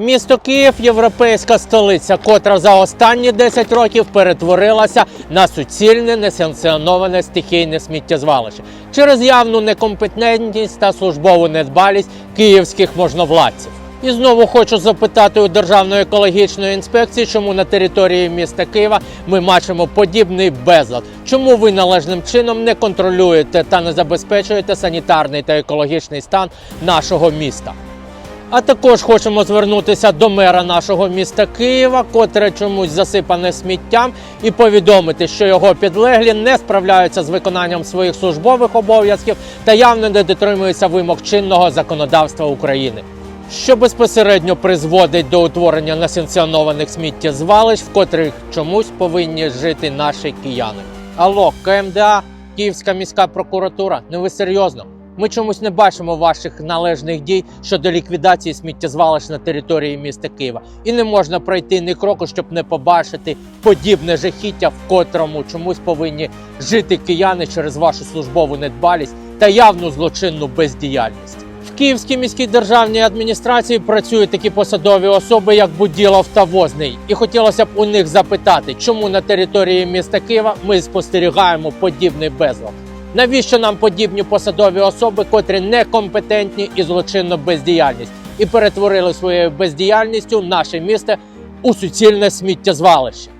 Місто Київ європейська столиця, котра за останні 10 років перетворилася на суцільне несанкціоноване стихійне сміттєзвалище через явну некомпетентність та службову недбалість київських можновладців. І знову хочу запитати у Державної екологічної інспекції, чому на території міста Києва ми бачимо подібний безлад. Чому ви належним чином не контролюєте та не забезпечуєте санітарний та екологічний стан нашого міста? А також хочемо звернутися до мера нашого міста Києва, котре чомусь засипане сміттям, і повідомити, що його підлеглі не справляються з виконанням своїх службових обов'язків та явно не дотримуються вимог чинного законодавства України. Що безпосередньо призводить до утворення несанкціонованих сміттєзвалищ, в котрих чомусь повинні жити наші кияни. Алло, КМДА, Київська міська прокуратура, не ви серйозно? Ми чомусь не бачимо ваших належних дій щодо ліквідації сміттєзвалищ на території міста Києва. І не можна пройти ні кроку, щоб не побачити подібне жахіття, в котрому чомусь повинні жити кияни через вашу службову недбалість та явну злочинну бездіяльність. В Київській міській державній адміністрації працюють такі посадові особи, як Буділов та Возний. І хотілося б у них запитати, чому на території міста Києва ми спостерігаємо подібний безлад. Навіщо нам подібні посадові особи, котрі некомпетентні і злочинно бездіяльність, і перетворили своєю бездіяльністю наше місто у суцільне сміттєзвалище?